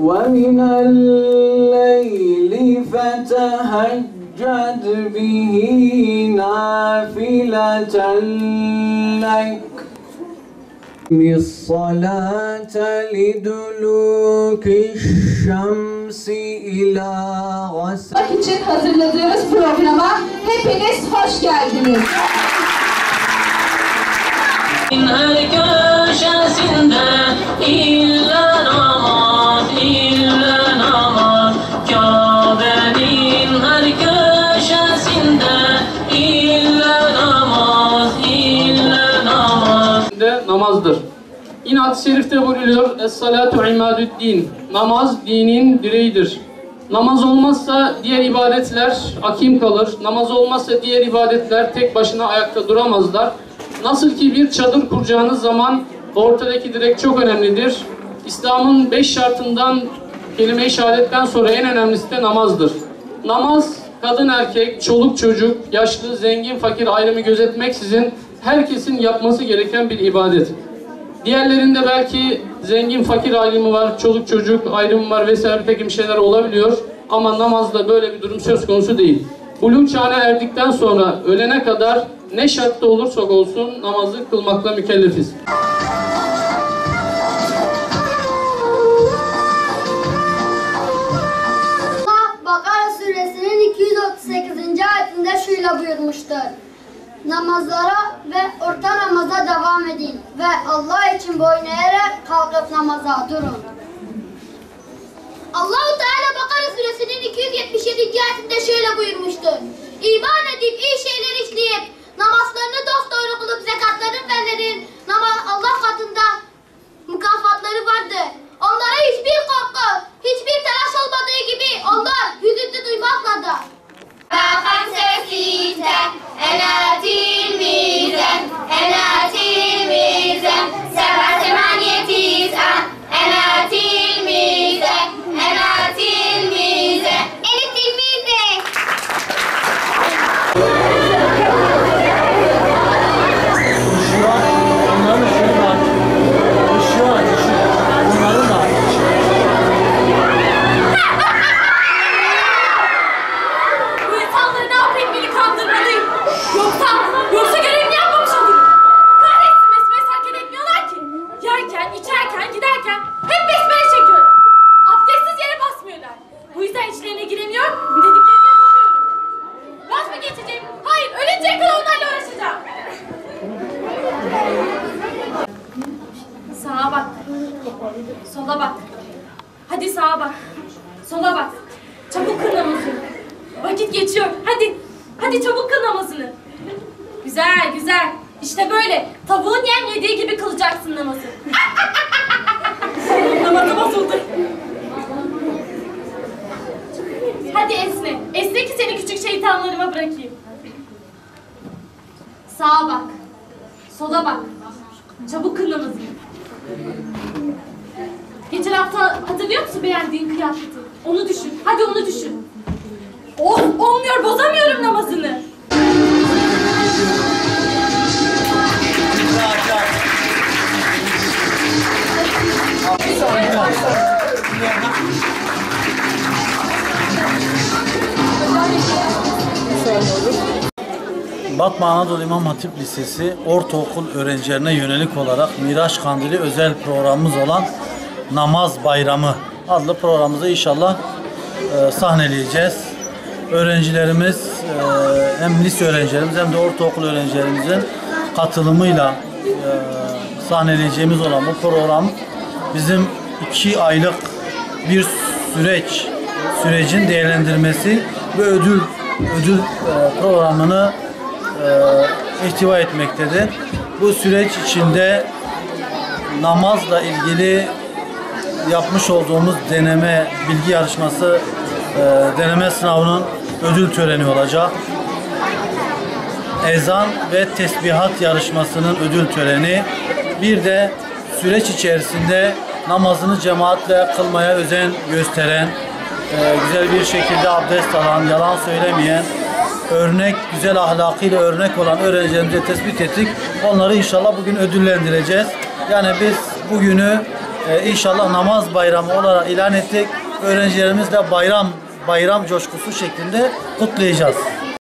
ومن الليل فتهجد به نافلة لك الصلاة لدلوك الشمس إلى غسق Bak için hazırladığımız programa hepiniz hoş geldiniz. her köşesinde illa namazdır. Hadis-i şerifte buyruluyor. Es-salatu imadüddin. Namaz dinin direğidir. Namaz olmazsa diğer ibadetler akim kalır. Namaz olmazsa diğer ibadetler tek başına ayakta duramazlar. Nasıl ki bir çadır kuracağınız zaman ortadaki direk çok önemlidir. İslam'ın beş şartından kelime-i şehadetten sonra en önemlisi de namazdır. Namaz kadın erkek, çoluk çocuk, yaşlı, zengin, fakir ayrımı gözetmeksizin herkesin yapması gereken bir ibadet. Diğerlerinde belki zengin fakir ayrımı var, çoluk çocuk ayrımı var vesaire bir takım şeyler olabiliyor. Ama namazda böyle bir durum söz konusu değil. Buluğ çağına erdikten sonra ölene kadar ne şartta olursak olsun namazı kılmakla mükellefiz. Allah Bakara suresinin 238. ayetinde şöyle buyurmuştur namazlara ve orta namaza devam edin ve Allah için boyun eğerek kalkıp namaza durun. Allahu Teala Bakara suresinin 277. ayetinde şöyle buyurmuştur. İman edip iyi şeyler işleyip namazlarını dosdoğru kılıp zekatlarını verenin Allah katında mükafatları vardır. Onlara hiçbir korku, hiçbir telaş olmadığı gibi onlar hüzünlü duymazlar da. Bakan sesiyle En la giderken hep besmele çekiyorlar. Abdestsiz yere basmıyorlar. Bu yüzden içlerine giremiyor, dediklerini yapamıyorum. Vaz mı geçeceğim? Hayır, ölünceye kadar onlarla uğraşacağım. Sağa bak. Sola bak. Hadi sağa bak. Sola bak. Çabuk kıl namazını. Vakit geçiyor. Hadi. Hadi çabuk kıl namazını. Güzel güzel. İşte böyle. Tavuğun yem yediği gibi kılacaksın Sağa bak. Sola bak. Çabuk namazını. Geçen hafta hatırlıyor musun beğendiğin kıyafeti? Onu düşün. Hadi onu düşün. Oh, olmuyor. Bozamıyorum namazını. Batman Anadolu İmam Hatip Lisesi ortaokul öğrencilerine yönelik olarak Miraç Kandili özel programımız olan Namaz Bayramı adlı programımızı inşallah e, sahneleyeceğiz. Öğrencilerimiz e, hem lise öğrencilerimiz hem de ortaokul öğrencilerimizin katılımıyla e, sahneleyeceğimiz olan bu program bizim iki aylık bir süreç sürecin değerlendirmesi ve ödül ödül e, programını e, ihtiva etmektedir. Bu süreç içinde namazla ilgili yapmış olduğumuz deneme bilgi yarışması e, deneme sınavının ödül töreni olacak. Ezan ve tesbihat yarışmasının ödül töreni. Bir de süreç içerisinde namazını cemaatle kılmaya özen gösteren, e, güzel bir şekilde abdest alan, yalan söylemeyen, örnek, güzel ahlakıyla örnek olan öğrencilerimize tespit ettik. Onları inşallah bugün ödüllendireceğiz. Yani biz bugünü e, inşallah namaz bayramı olarak ilan ettik. Öğrencilerimizle bayram bayram coşkusu şeklinde kutlayacağız.